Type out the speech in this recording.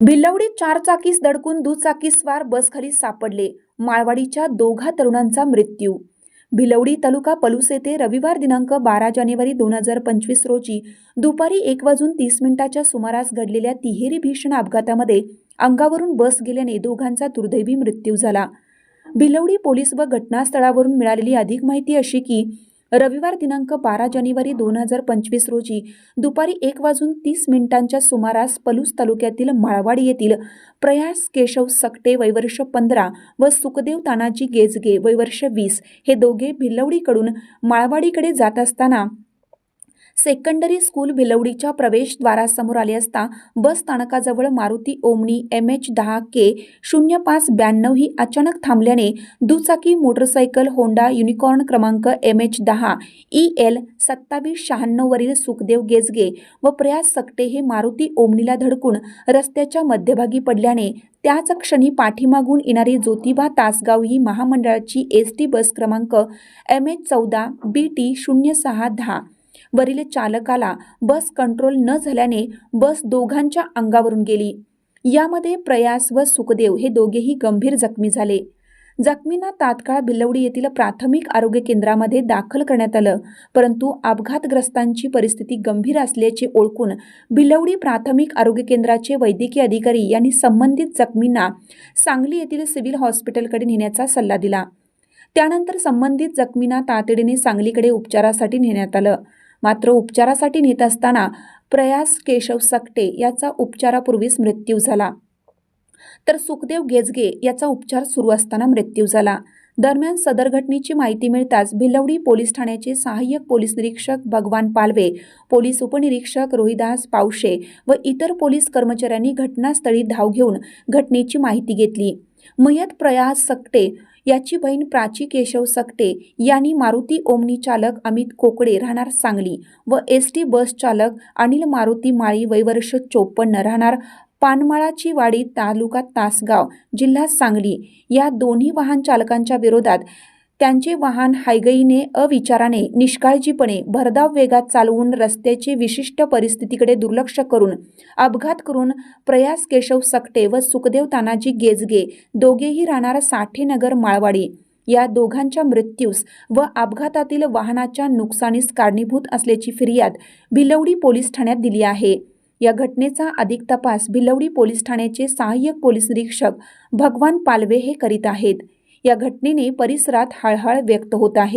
भिल्लवडीत चारचाकीस दडकून दुचाकीस्वार स्वार बसखाली सापडले. माळवाडीच्या दोघा तरुणांचा मृत्यू. भिलवडी तालुका पलूस येथे रविवार दिनांक बारा जानेवारी दोन हजार पंचवीस रोजी दुपारी एक वाजून तीस मिनिटाच्या सुमारास घडलेल्या तिहेरी भीषण अपघातामध्ये अंगावरून बस गेल्याने दोघांचा दुर्दैवी मृत्यू झाला. भिलवडी पोलीस व घटनास्थळावरून मिळालेली अधिक माहिती अशी की रविवार दिनांक बारा जानेवारी दोन हजार पंचवीस रोजी दुपारी एक वाजून तीस मिनिटांच्या सुमारास पलूस तालुक्यातील माळवाडी येथील प्रयास केशव सकटे वैवर्ष पंधरा व सुखदेव तानाजी गेजगे वैवर्ष वीस हे दोघे भिल्लवडीकडून माळवाडीकडे जात असताना सेकंडरी स्कूल भिलवडीच्या प्रवेशद्वारासमोर आले असता बस स्थानकाजवळ मारुती ओमनी एम एच दहा के शून्य पाच ब्याण्णव ही अचानक थांबल्याने दुचाकी मोटरसायकल होंडा युनिकॉर्न क्रमांक एम एच दहा ई एल सत्तावीस शहाण्णववरील सुखदेव गेजगे व प्रयास सकटे हे मारुती ओमनीला धडकून रस्त्याच्या मध्यभागी पडल्याने त्याच क्षणी पाठीमागून येणारी ज्योतिबा तासगाव ही महामंडळाची एस टी बस क्रमांक एम एच चौदा बी टी शून्य सहा दहा. वरील चालकाला बस कंट्रोल न झाल्याने बस दोघांच्या अंगावरून गेली. यामध्ये प्रयास व सुखदेव हे दोघेही गंभीर जखमी झाले. जखमींना तात्काळ भिलवडी येथील प्राथमिक आरोग्य केंद्रामध्ये दाखल करण्यात आलं परंतु अपघातग्रस्तांची परिस्थिती गंभीर असल्याचे ओळखून भिलवडी प्राथमिक आरोग्य केंद्राचे वैद्यकीय अधिकारी यांनी संबंधित जखमींना सांगली येथील सिव्हिल हॉस्पिटलकडे नेण्याचा सल्ला दिला. त्यानंतर संबंधित जखमींना तातडीने सांगलीकडे उपचारासाठी नेण्यात आलं. मात्र उपचारासाठी नेत असताना प्रयास केशव सकटे याचा उपचारापूर्वीच मृत्यू झाला. तर सुखदेव गेजगे याचा उपचार सुरू असताना मृत्यू झाला. दरम्यान सदर घटनेची माहिती मिळताच भिलवडी पोलीस ठाण्याचे सहाय्यक पोलीस निरीक्षक भगवान पालवे पोलीस उपनिरीक्षक रोहिदास पावशे व इतर पोलीस कर्मचाऱ्यांनी घटनास्थळी धाव घेऊन घटनेची माहिती घेतली. मयत प्रयास सकटे याची बहीण प्राची केशव सकटे यांनी मारुती ओमनी चालक अमित कोकडे राहणार सांगली व एस टी बस चालक अनिल मारुती माळी वयवर्ष चोपन्न राहणार पानमाळाची वाडी तालुका तासगाव जिल्हा सांगली. या दोन्ही वाहन चालकांच्या विरोधात त्यांचे वाहन हायगईने अविचाराने निष्काळजीपणे भरधाव वेगात चालवून रस्त्याची विशिष्ट परिस्थितीकडे दुर्लक्ष करून अपघात करून प्रयास केशव सकटे व सुखदेव तानाजी गेजगे दोघेही राहणार साठेनगर माळवाडी. या दोघांच्या मृत्यूस व अपघातातील वाहनाच्या नुकसानीस कारणीभूत असल्याची फिर्याद भिलवडी पोलीस ठाण्यात दिली आहे. या घटनेचा अधिक तपास भिलवडी पोलीस ठाण्याचे सहाय्यक पोलीस निरीक्षक भगवान पालवे हे करीत आहेत. या घटनेने परिसरात हळहळ व्यक्त होत आहे.